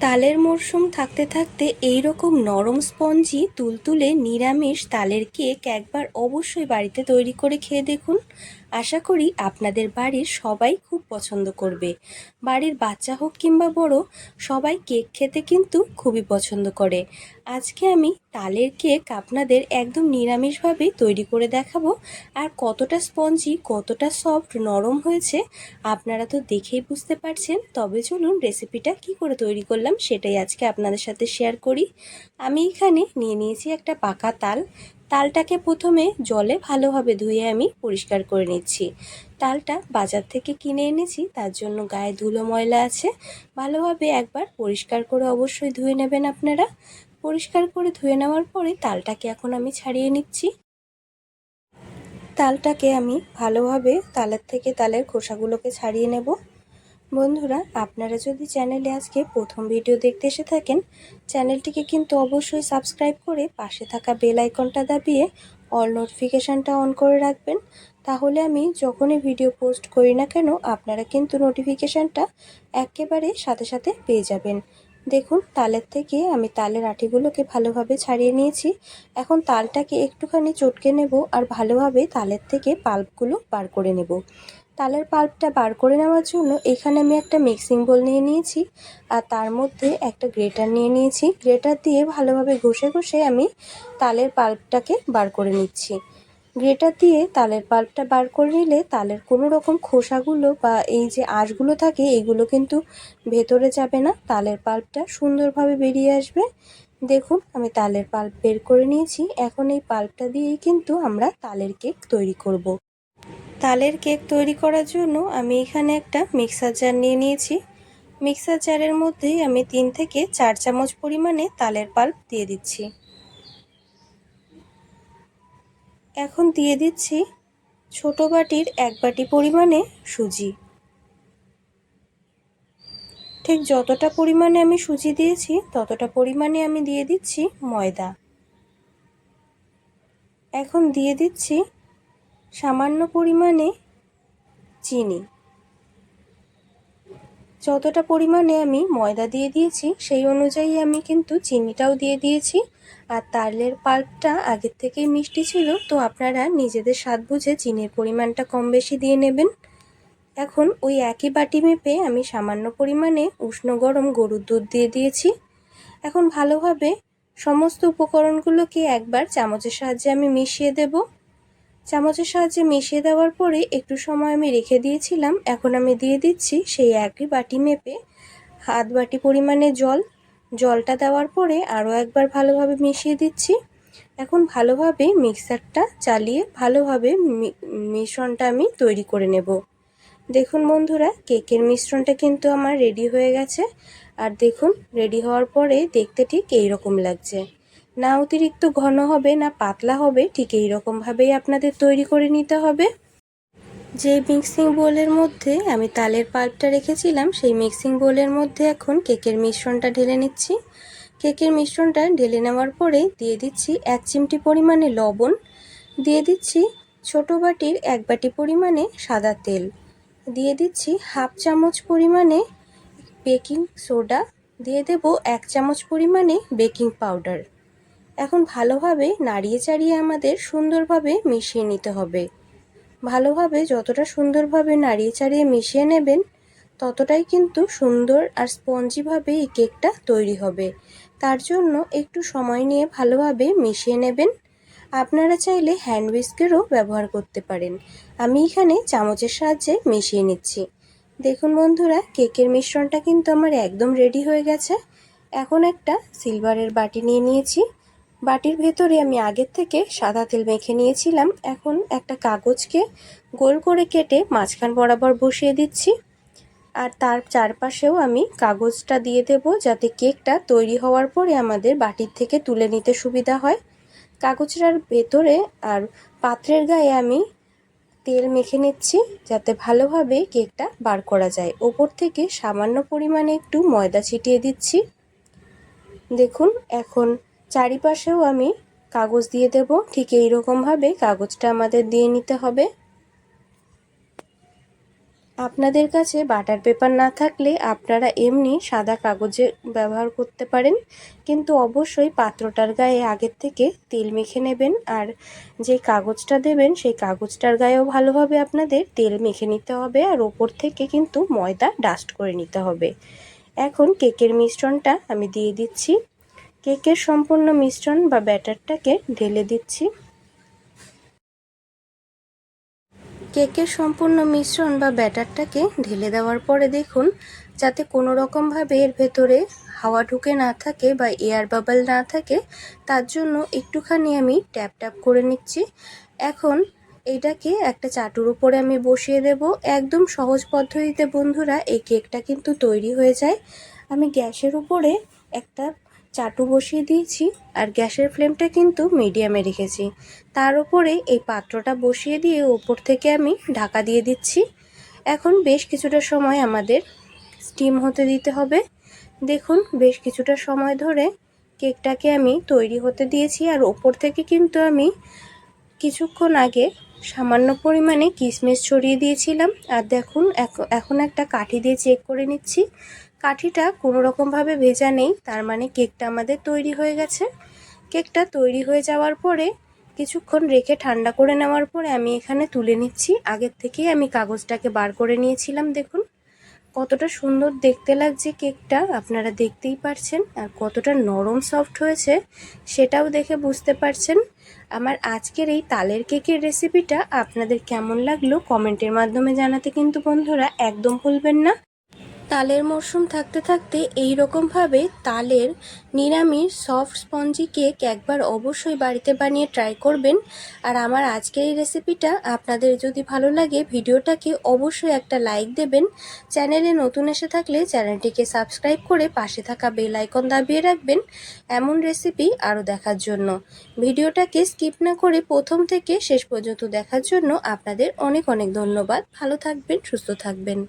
তালের মরশুম থাকতে থাকতে এই রকম নরম স্পঞ্জি তুলতুলে নিরামিষ তালের কেক একবার অবশ্যই বাড়িতে তৈরি করে খেয়ে দেখুন। আশা করি আপনাদের বাড়ির সবাই খুব পছন্দ করবে। বাড়ির বাচ্চা হোক কিংবা বড়, সবাই কেক খেতে কিন্তু খুবই পছন্দ করে। আজকে আমি তালের কেক আপনাদের একদম নিরামিষভাবেই তৈরি করে দেখাবো। আর কতটা স্পঞ্জি, কতটা সফট, নরম হয়েছে, আপনারা তো দেখেই বুঝতে পারছেন। তবে চলুন রেসিপিটা কি করে তৈরি করলাম সেটাই আজকে আপনাদের সাথে শেয়ার করি। আমি এখানে নিয়ে নিয়েছি একটা পাকা তাল। তালটাকে প্রথমে জলে ভালোভাবে ধুয়ে আমি পরিষ্কার করে নিচ্ছি। তালটা বাজার থেকে কিনে এনেছি, তার জন্য গায়ে ধুলো ময়লা আছে। ভালোভাবে একবার পরিষ্কার করে অবশ্যই ধুয়ে নেবেন আপনারা। পরিষ্কার করে ধুয়ে নেওয়ার পরে তালটাকে এখন আমি ছাড়িয়ে নিচ্ছি। তালটাকে আমি ভালোভাবে তালের থেকে তালের খোসাগুলোকে ছাড়িয়ে নেব। বন্ধুরা, আপনারা যদি চ্যানেলে আজকে প্রথম ভিডিও দেখতে এসে থাকেন, চ্যানেলটিকে কিন্তু অবশ্যই সাবস্ক্রাইব করে পাশে থাকা বেল আইকনটা দাবিয়ে অল নোটিফিকেশানটা অন করে রাখবেন। তাহলে আমি যখনই ভিডিও পোস্ট করি না কেন, আপনারা কিন্তু নোটিফিকেশানটা একেবারে সাথে সাথে পেয়ে যাবেন। দেখুন, তালের থেকে আমি তালের আটিগুলোকে ভালোভাবে ছাড়িয়ে নিয়েছি। এখন তালটাকে একটুখানি চটকে নেব আর ভালোভাবে তালের থেকে পাল্পগুলো বার করে নেব। তালের পাল্পটা বার করে নেওয়ার জন্য এখানে আমি একটা মিক্সিং বোল নিয়ে নিয়েছি আর তার মধ্যে একটা গ্রেটার নিয়ে নিয়েছি। গ্রেটার দিয়ে ভালোভাবে ঘষে ঘষে আমি তালের পাল্পটাকে বার করে নিচ্ছি। গ্রেটার দিয়ে তালের পাল্পটা বার করে নিলে তালের কোনো রকম খোসাগুলো বা এই যে আঁশগুলো থাকে, এগুলো কিন্তু ভেতরে যাবে না। তালের পাল্পটা সুন্দরভাবে বেরিয়ে আসবে। দেখুন, আমি তালের পাল্প বের করে নিয়েছি। এখন এই পাল্পটা দিয়েই কিন্তু আমরা তালের কেক তৈরি করব। তালের কেক তৈরি করার জন্য আমি এখানে একটা মিক্সার জার নিয়ে নিয়েছি। মিক্সার জারের মধ্যে আমি তিন থেকে চার চামচ পরিমাণে তালের পাল্প দিয়ে দিচ্ছি। এখন দিয়ে দিচ্ছি ছোট বাটির এক বাটি পরিমাণে সুজি। ঠিক যতটা পরিমাণে আমি সুজি দিয়েছি, ততটা পরিমাণে আমি দিয়ে দিচ্ছি ময়দা। এখন দিয়ে দিচ্ছি সামান্য পরিমাণে চিনি। যতটা পরিমাণে আমি ময়দা দিয়ে দিয়েছি, সেই অনুযায়ী আমি কিন্তু চিনিটাও দিয়ে দিয়েছি। আর তালের পাল্পটা আগের থেকেই মিষ্টি ছিল, তো আপনারা নিজেদের স্বাদ বুঝে চিনির পরিমাণটা কম বেশি দিয়ে নেবেন। এখন ওই একই বাটি মেপে আমি সামান্য পরিমাণে উষ্ণ গরম গরুর দুধ দিয়ে দিয়েছি। এখন ভালোভাবে সমস্ত উপকরণগুলোকে একবার চামচের সাহায্যে আমি মিশিয়ে দেব। চামচের সাহায্যে মিশিয়ে দেওয়ার পরে একটু সময় আমি রেখে দিয়েছিলাম। এখন আমি দিয়ে দিচ্ছি সেই একই বাটি মেপে হাত বাটি পরিমাণে জল। জলটা দেওয়ার পরে আরও একবার ভালোভাবে মিশিয়ে দিচ্ছি। এখন ভালোভাবে মিক্সারটা চালিয়ে ভালোভাবে মিশ্রণটা আমি তৈরি করে নেব। দেখুন বন্ধুরা, কেকের মিশ্রণটা কিন্তু আমার রেডি হয়ে গেছে। আর দেখুন, রেডি হওয়ার পরে দেখতে ঠিক এই রকম লাগছে। না অতিরিক্ত ঘন হবে, না পাতলা হবে, ঠিক এই রকমভাবেই আপনাদের তৈরি করে নিতে হবে। যে মিক্সিং বোলের মধ্যে আমি তালের পাল্পটা রেখেছিলাম, সেই মিক্সিং বোলের মধ্যে এখন কেকের মিশ্রণটা ঢেলে নিচ্ছি। কেকের মিশ্রণটা ঢেলে নেওয়ার পরে দিয়ে দিচ্ছি এক চিমটি পরিমাণে লবণ। দিয়ে দিচ্ছি ছোট বাটির এক বাটি পরিমাণে সাদা তেল। দিয়ে দিচ্ছি হাফ চামচ পরিমাণে বেকিং সোডা দিয়ে দেব এক চামচ পরিমাণে বেকিং পাউডার এখন ভালোভাবে নাড়িয়ে চাড়িয়ে আমাদের সুন্দরভাবে মিশিয়ে নিতে হবে। ভালোভাবে যতটা সুন্দরভাবে নাড়িয়ে চাড়িয়ে মিশিয়ে নেবেন, ততটাই কিন্তু সুন্দর আর স্পঞ্জিভাবে এই কেকটা তৈরি হবে। তার জন্য একটু সময় নিয়ে ভালোভাবে মিশিয়ে নেবেন। আপনারা চাইলে হ্যান্ড উইস্কেরও ব্যবহার করতে পারেন। আমি এখানে চামচের সাহায্যে মিশিয়ে নিচ্ছি। দেখুন বন্ধুরা, কেকের মিশ্রণটা কিন্তু আমার একদম রেডি হয়ে গেছে। এখন একটা সিলভারের বাটি নিয়ে নিয়েছি। বাটির ভেতরে আমি আগের থেকে সাদা তেল মেখে নিয়েছিলাম। এখন একটা কাগজকে গোল করে কেটে মাঝখান বরাবর বসিয়ে দিচ্ছি। আর তার চারপাশেও আমি কাগজটা দিয়ে দেব যাতে কেকটা তৈরি হওয়ার পরে আমাদের বাটির থেকে তুলে নিতে সুবিধা হয়। কাগজটার ভেতরে আর পাত্রের গায়ে আমি তেল মেখে নিচ্ছি যাতে ভালোভাবে কেকটা বার করা যায়। ওপর থেকে সামান্য পরিমাণে একটু ময়দা ছিটিয়ে দিচ্ছি। দেখুন, এখন চারিপাশেও আমি কাগজ দিয়ে দেব। ঠিক এই রকমভাবে কাগজটা আমাদের দিয়ে নিতে হবে। আপনাদের কাছে বাটার পেপার না থাকলে আপনারা এমনি সাদা কাগজে ব্যবহার করতে পারেন। কিন্তু অবশ্যই পাত্রটার গায়ে আগের থেকে তেল মেখে নেবেন। আর যে কাগজটা দেবেন, সেই কাগজটার গায়েও ভালোভাবে আপনাদের তেল মেখে নিতে হবে। আর ওপর থেকে কিন্তু ময়দা ডাস্ট করে নিতে হবে। এখন কেকের মিশ্রণটা আমি দিয়ে দিচ্ছি। কেকের সম্পূর্ণ মিশ্রণ বা ব্যাটারটাকে ঢেলে দিচ্ছি। কেকের সম্পূর্ণ মিশ্রণ বা ব্যাটারটাকে ঢেলে দেওয়ার পরে দেখুন, যাতে কোনো রকমভাবে এর ভেতরে হাওয়া ঢুকে না থাকে বা এয়ার বাবল না থাকে, তার জন্য একটুখানি আমি ট্যাপ ট্যাপ করে নিচ্ছি। এখন এটাকে একটা চাটুর উপরে আমি বসিয়ে দেব। একদম সহজ পদ্ধতিতে বন্ধুরা, এই কেকটা কিন্তু তৈরি হয়ে যায়। আমি গ্যাসের উপরে একটা চাটু বসিয়ে দিয়েছি আর গ্যাসের ফ্লেমটা কিন্তু মিডিয়ামে রেখেছি। তার উপরে এই পাত্রটা বসিয়ে দিয়ে ওপর থেকে আমি ঢাকা দিয়ে দিচ্ছি। এখন বেশ কিছুটা সময় আমাদের স্টিম হতে দিতে হবে। দেখুন, বেশ কিছুটা সময় ধরে কেকটাকে আমি তৈরি হতে দিয়েছি আর ওপর থেকে কিন্তু আমি কিছুক্ষণ আগে সামান্য পরিমাণে কিশমিশ ছড়িয়ে দিয়েছিলাম। আর দেখুন এখন একটা কাঠি দিয়ে চেক করে নিচ্ছি। কাঠিটা কোনো রকমভাবে ভেজা নেই, তার মানে কেকটা আমাদের তৈরি হয়ে গেছে। কেকটা তৈরি হয়ে যাওয়ার পরে কিছুক্ষণ রেখে ঠান্ডা করে নেওয়ার পরে আমি এখানে তুলে নিচ্ছি। আগের থেকেই আমি কাগজটাকে বার করে নিয়েছিলাম, দেখুন। কতটা সুন্দর দেখতে লাগছে কেকটা, আপনারা দেখতেই পারছেন। আর কতটা নরম সফট হয়েছে, সেটাও দেখে বুঝতে পারছেন। আমার আজকের এই তালের কেকের রেসিপিটা আপনাদের কেমন লাগল কমেন্টের মাধ্যমে জানাতে কিন্তু বন্ধুরা একদম ভুলবেন না। তালের মরশুম থাকতে থাকতে এই রকমভাবে তালের নিরামিষ সফট স্পঞ্জি কেক একবার অবশ্যই বাড়িতে বানিয়ে ট্রাই করবেন। আর আমার আজকের এই রেসিপিটা আপনাদের যদি ভালো লাগে, ভিডিওটাকে অবশ্যই একটা লাইক দেবেন। চ্যানেলে নতুন এসে থাকলে চ্যানেলটিকে সাবস্ক্রাইব করে পাশে থাকা বেল আইকন দাবিয়ে রাখবেন এমন রেসিপি আরও দেখার জন্য। ভিডিওটাকে স্কিপ না করে প্রথম থেকে শেষ পর্যন্ত দেখার জন্য আপনাদের অনেক অনেক ধন্যবাদ। ভালো থাকবেন, সুস্থ থাকবেন।